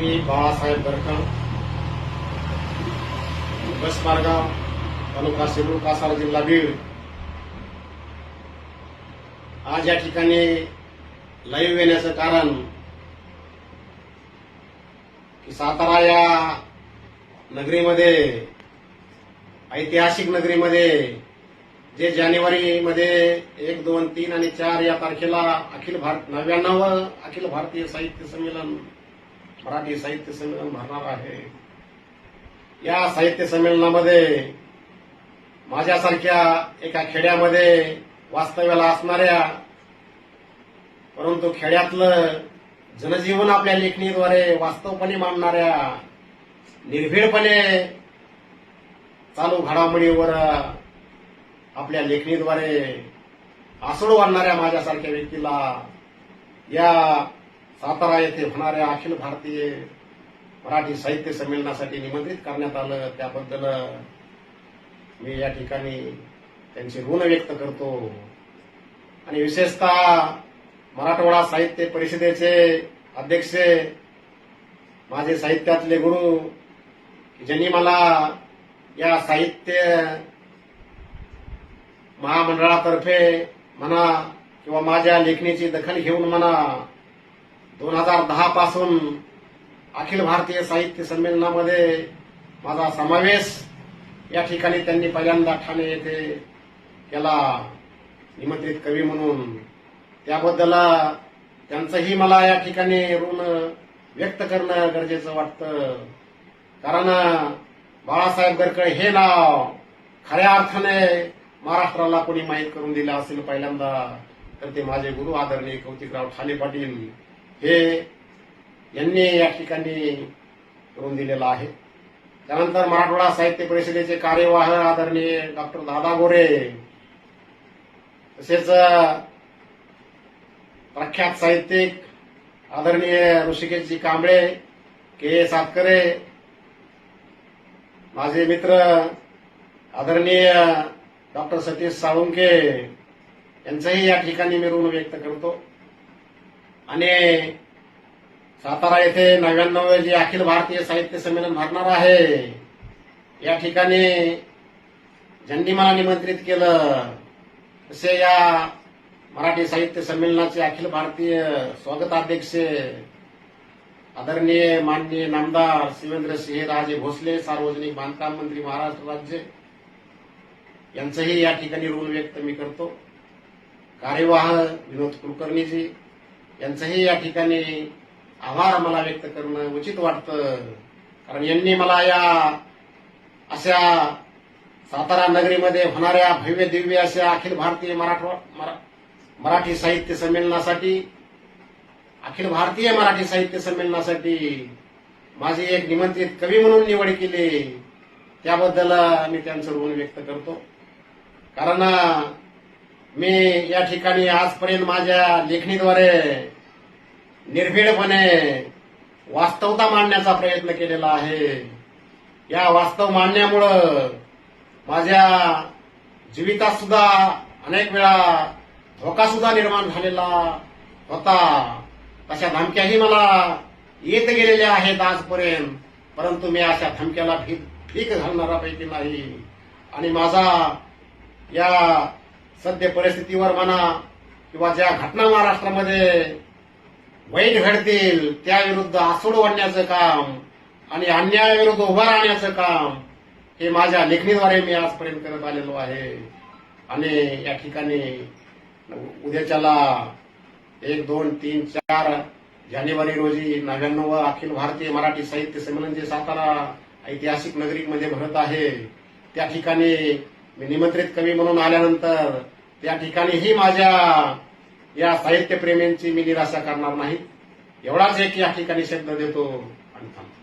मी बाळासाहेब दरकळ बसमार्गाव तालुका सेलू कासार जिल्हा बीड. आज या ठिकाणी लाईव्ह येण्याचं कारण की सातारा या नगरीमध्ये ऐतिहासिक नगरीमध्ये जे जानेवारीमध्ये एक दोन तीन आणि चार या तारखेला अखिल भारत नव्याण्णव अखिल भारतीय साहित्य संमेलन मराठी साहित्य संमेलन भरणार आहे. या साहित्य संमेलनामध्ये माझ्यासारख्या एका खेड्यामध्ये वास्तव्याला असणाऱ्या परंतु खेड्यातलं जनजीवन आपल्या लेखणीद्वारे वास्तवपणे मांडणाऱ्या निर्भीडपणे चालू घडामोडीवर आपल्या लेखणीद्वारे आसूड वाढणाऱ्या माझ्यासारख्या व्यक्तीला या सातारा येथे होणाऱ्या अखिल भारतीय मराठी साहित्य संमेलनासाठी निमंत्रित करण्यात आलं. त्याबद्दल मी या ठिकाणी त्यांचे ऋण व्यक्त करतो. आणि विशेषतः मराठवाडा साहित्य परिषदेचे अध्यक्ष माझे साहित्यातले गुरु ज्यांनी मला या साहित्य महामंडळातर्फे म्हणा किंवा माझ्या लेखणीची दखल घेऊन म्हणा दोन हजार दहा पासून अखिल भारतीय साहित्य संमेलनामध्ये माझा समावेश या ठिकाणी त्यांनी पहिल्यांदा ठाणे येथे केला निमंत्रित कवी म्हणून त्याबद्दल त्यांचंही मला या ठिकाणी ऋण व्यक्त करणं गरजेचं वाटतं. कारण बाळासाहेब गरकळ हे नाव खऱ्या अर्थाने महाराष्ट्राला कोणी माहीत करून दिलं असेल पहिल्यांदा तर ते माझे गुरु आदरणीय कौतिकराव ठाले पाटील हे यांनी या ठिकाणी करून दिलेलं आहे. त्यानंतर मराठवाडा साहित्य परिषदेचे कार्यवाह आदरणीय डॉक्टर दादा गोरे तसेच प्रख्यात साहित्यिक आदरणीय ऋषिकेशजी कांबळे के. सातकरे माझे मित्र आदरणीय डॉक्टर सतीश साळुंके यांचंही या ठिकाणी मी ऋण व्यक्त करतो. आणि सातारा येथे नव्याण्णव जे अखिल भारतीय साहित्य संमेलन भरणार आहे या ठिकाणी ज्यांनी मला निमंत्रित केलं. तसे या मराठी साहित्य संमेलनाचे अखिल भारतीय स्वागताध्यक्ष आदरणीय माननीय नामदार शिवेंद्र सिंह राजे भोसले सार्वजनिक बांधकाम मंत्री महाराष्ट्र राज्य यांचंही या ठिकाणी ऋण व्यक्त मी करतो. कार्यवाह विनोद कुलकर्णीजी यांचंही या ठिकाणी आभार मला व्यक्त करणं उचित वाटतं. कारण यांनी मला या अशा सातारा नगरीमध्ये होणाऱ्या भव्य दिव्य अशा अखिल भारतीय मराठवा मरा- मराठी साहित्य संमेलनासाठी अखिल भारतीय मराठी साहित्य संमेलनासाठी माझी एक निमंत्रित कवी म्हणून निवड केली. त्याबद्दल मी त्यांचं ऋण व्यक्त करतो. कारण मी या ठिकाणी आजपर्यंत माझ्या लेखणीद्वारे निर्भीडपणे वास्तवता मांडण्याचा प्रयत्न केलेला आहे. या वास्तव मांडण्यामुळं माझ्या जीवितात सुद्धा अनेक वेळा धोका सुद्धा निर्माण झालेला होता. तशा धमक्याही मला येत गेलेल्या आहेत आजपर्यंत परंतु मी अशा धमक्याला फीक भीक घालणारापैकी नाही. आणि माझा या सद्य परिस्थितीवर म्हणा किंवा ज्या घटना महाराष्ट्रामध्ये वाईट घडतील त्याविरुद्ध आसूड ओढण्याचं काम आणि अन्यायाविरुद्ध उभं राहण्याचं काम हे माझ्या लेखणीद्वारे मी आजपर्यंत करत आलेलो आहे. आणि या ठिकाणी उद्याच्याला एक दोन तीन चार जानेवारी रोजी नव्याण्णव अखिल भारतीय मराठी साहित्य संमेलन जे सातारा ऐतिहासिक नगरीमध्ये भरत आहे त्या ठिकाणी मी निमंत्रित कवी म्हणून आल्यानंतर त्या ठिकाणीही माझ्या या साहित्यप्रेमींची मी निराशा करणार नाही. एवढाच एक या ठिकाणी शब्द देतो आणि थांबतो.